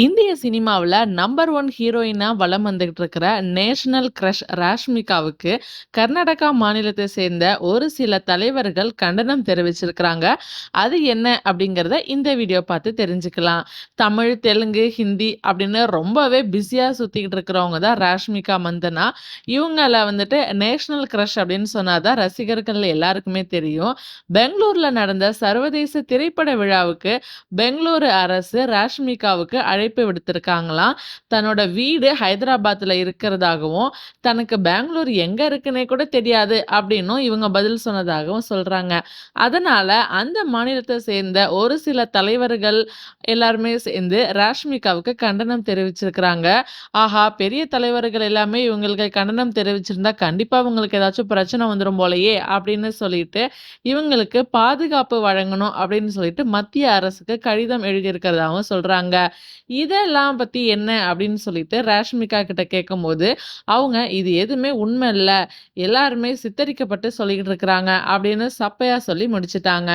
இந்திய சினிமாவில் number one ஹீரோயினாக வலம் வந்துகிட்டு இருக்கிற நேஷனல் கிரஷ் ராஷ்மிகாவுக்கு கர்நாடகா மாநிலத்தை சேர்ந்த ஒரு சில தலைவர்கள் கண்டனம் தெரிவிச்சிருக்கிறாங்க. அது என்ன அப்படிங்கிறத இந்த வீடியோ பார்த்து தெரிஞ்சுக்கலாம். தமிழ் தெலுங்கு ஹிந்தி அப்படின்னு ரொம்பவே பிஸியாக சுற்றிக்கிட்டு இருக்கிறவங்க தான் ராஷ்மிகா மந்தனா. இவங்கள வந்துட்டு நேஷனல் கிரஷ் அப்படின்னு சொன்னாதான் ரசிகர்கள் எல்லாருக்குமே தெரியும். பெங்களூரில் நடந்த சர்வதேச திரைப்பட விழாவுக்கு பெங்களூரு அரசு ராஷ்மிகாவுக்கு அழைப்பு விடுத்திருக்காங்களாம் தன்னோட வீடு ஹைதராபாத்தில் இருக்கிறதாகவும் தனக்கு பெங்களூர் எங்கே இருக்குன்னே கூட தெரியாது அப்படின்னும் இவங்க பதில் சொன்னதாகவும் சொல்கிறாங்க அதனால் அந்த மாநிலத்தை சேர்ந்த ஒரு சில தலைவர்கள் எல்லாருமே சேர்ந்து ராஷ்மிகாவுக்கு கண்டனம் தெரிவிச்சிருக்கிறாங்க. ஆஹா பெரிய தலைவர்கள் எல்லாமே இவங்களுக்கு கண்டனம் தெரிவிச்சிருந்தா கண்டிப்பாக இவங்களுக்கு ஏதாச்சும் பிரச்சனை வந்துடும் போலயே அப்படின்னு சொல்லிட்டு இவங்களுக்கு பாதுகாப்பு வழங்கணும் அப்படின்னு சொல்லிட்டு மத்திய அரசுக்கு கடிதம் எழுதியிருக்கிறதாகவும் சொல்கிறாங்க இதெல்லாம் பற்றி என்ன அப்படின்னு சொல்லிட்டு ராஷ்மிகா கிட்ட கேட்கும்போது அவங்க இது எதுவுமே உண்மை இல்லை. எல்லாருமே சித்தரிக்கப்பட்டு சொல்லிக்கிட்டு இருக்கிறாங்க அப்படின்னு சப்பையா சொல்லி முடிச்சிட்டாங்க.